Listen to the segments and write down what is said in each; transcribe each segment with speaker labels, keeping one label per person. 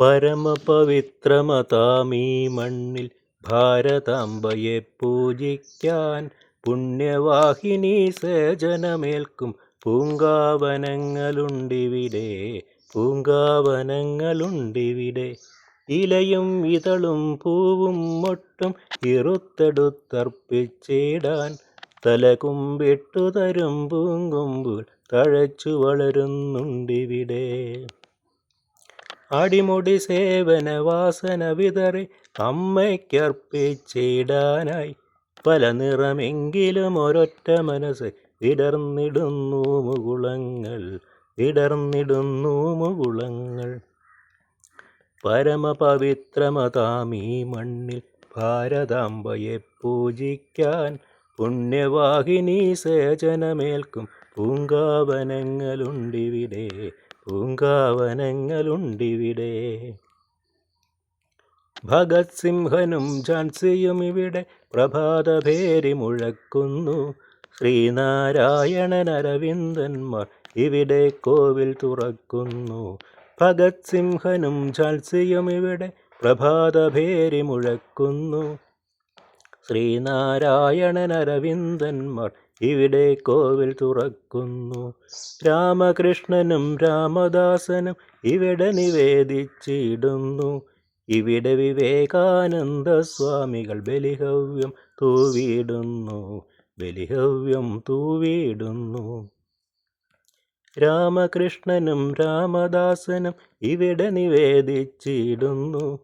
Speaker 1: പരമപവിത്രമതാമീ മണ്ണിൽ ഭാരതാംബയെ പൂജിക്കാൻ പുണ്യവാഹിനി സേചനമേൽക്കും പൂങ്കാവനങ്ങളുണ്ടിവിടെ പൂങ്കാവനങ്ങളുണ്ടിവിടെ. ഇലയും ഇതളും പൂവും മൊട്ടും ഇറുത്തെടുത്തർപ്പിച്ചിടാൻ തലകുമ്പിട്ടു തരും പൂങ്കൊമ്പുകൾ തഴച്ചു വളരുന്നുണ്ടിവിടെ. അടിമുടി സേവന വാസന വിതറി അമ്മയ്ക്കർപ്പിച്ചിടാനായി. പല നിറമെങ്കിലും ഒരൊറ്റ മനസ്സ് വിടർന്നിടുന്നു മുകുളങ്ങൾ വിടർന്നിടുന്നു മുകുളങ്ങൾ. പരമപവിത്രമതാമീ മണ്ണിൽ ഭാരതാംബയെ പൂജിക്കാൻ പുണ്യവാഹിനി സേചനമേൽക്കും പൂങ്കാവനങ്ങളുണ്ടിവിടെ. പൂങ്കാവനങ്ങളുണ്ടിവിടെ. ഭഗത് സിംഹനും ഝാൻസിയും ഇവിടെ പ്രഭാതഭേരി മുഴക്കുന്നു. ശ്രീനാരായണൻ അരവിന്ദന്മാർ ഇവിടെ കോവിൽ തുറക്കുന്നു. ഭഗത് സിംഹനും ഝാൻസിയും ഇവിടെ പ്രഭാതഭേരി മുഴക്കുന്നു. ശ്രീനാരായണൻ അരവിന്ദന്മാർ ഇവിടെ കോവിൽ തുറക്കുന്നു. രാമകൃഷ്ണനും രാമദാസനും ഇവിടെ നിവേദിച്ചിടുന്നു. ഇവിടെ വിവേകാനന്ദ സ്വാമികൾ ബലിഹവ്യം തൂവിടുന്നു. ബലിഹവ്യം തൂവിടുന്നു. രാമകൃഷ്ണനും രാമദാസനും ഇവിടെ നിവേദിച്ചിടുന്നു.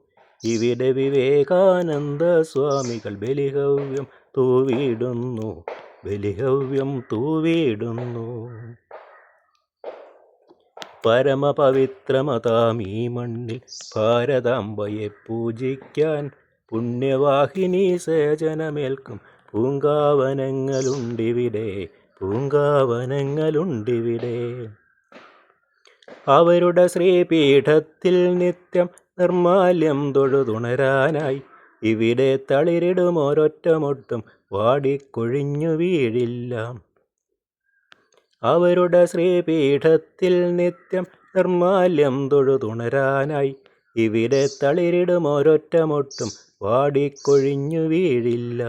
Speaker 1: ഇവിടെ വിവേകാനന്ദ സ്വാമികൾ ബലിഹവ്യം തൂവിടുന്നു ബലിഹവ്യം തൂവിടുന്നു. പരമപവിത്രമതാമീ മണ്ണിൽ ഭാരതാംബയെ പൂജിക്കാൻ പുണ്യവാഹിനി സേചനമേൽക്കും. പൂങ്കാവനങ്ങളുണ്ടിവിടെ പൂങ്കാവനങ്ങളുണ്ടിവിടെ. അവരുടെ ശ്രീപീഠത്തിൽ നിത്യം നിർമാല്യം തൊഴുതുണരാനായി. ഇവിടെ തളിരിടും ഒരൊറ്റമൊട്ടും വാടിക്കൊഴിഞ്ഞു വീഴില്ല. അവരുടെ ശ്രീപീഠത്തിൽ നിത്യം നിർമാല്യം തൊഴുതുണരാനായി. ഇവിടെ തളിരിടും ഒരൊറ്റമൊട്ടും വാടിക്കൊഴിഞ്ഞു വീഴില്ല.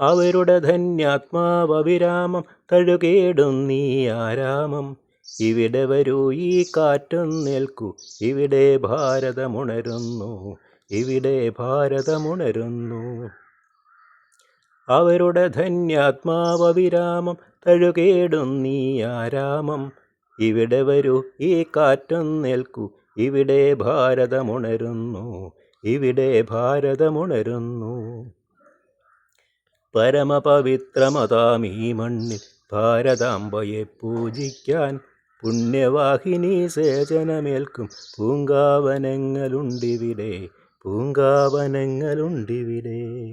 Speaker 1: അവരുടെ ധന്യാത്മാവിരാമം തഴുകേടും നീ ആരാമം. ഇവിടെ വരൂ ഈ കാറ്റും നിൽക്കൂ. ഇവിടെ ഭാരതമുണരുന്നു. ഇവിടെ ഭാരതമുണരുന്നു. അവരുടെ ധന്യാത്മാവവിരാമം തഴുകേടും നീ ആരാമം. ഇവിടെ വരൂ ഈ കാറ്റും നിൽക്കൂ. ഇവിടെ ഭാരതമുണരുന്നു. ഇവിടെ ഭാരതമുണരുന്നു. പരമപവിത്രമതാമീ മണ്ണിൽ ഭാരതാംബയെ പൂജിക്കാൻ പുണ്യവാഹിനി സേചനമേൽക്കും. പൂങ്കാവനങ്ങളുണ്ടിവിടെ. പൂങ്കാവനങ്ങളുണ്ടിവിടെ.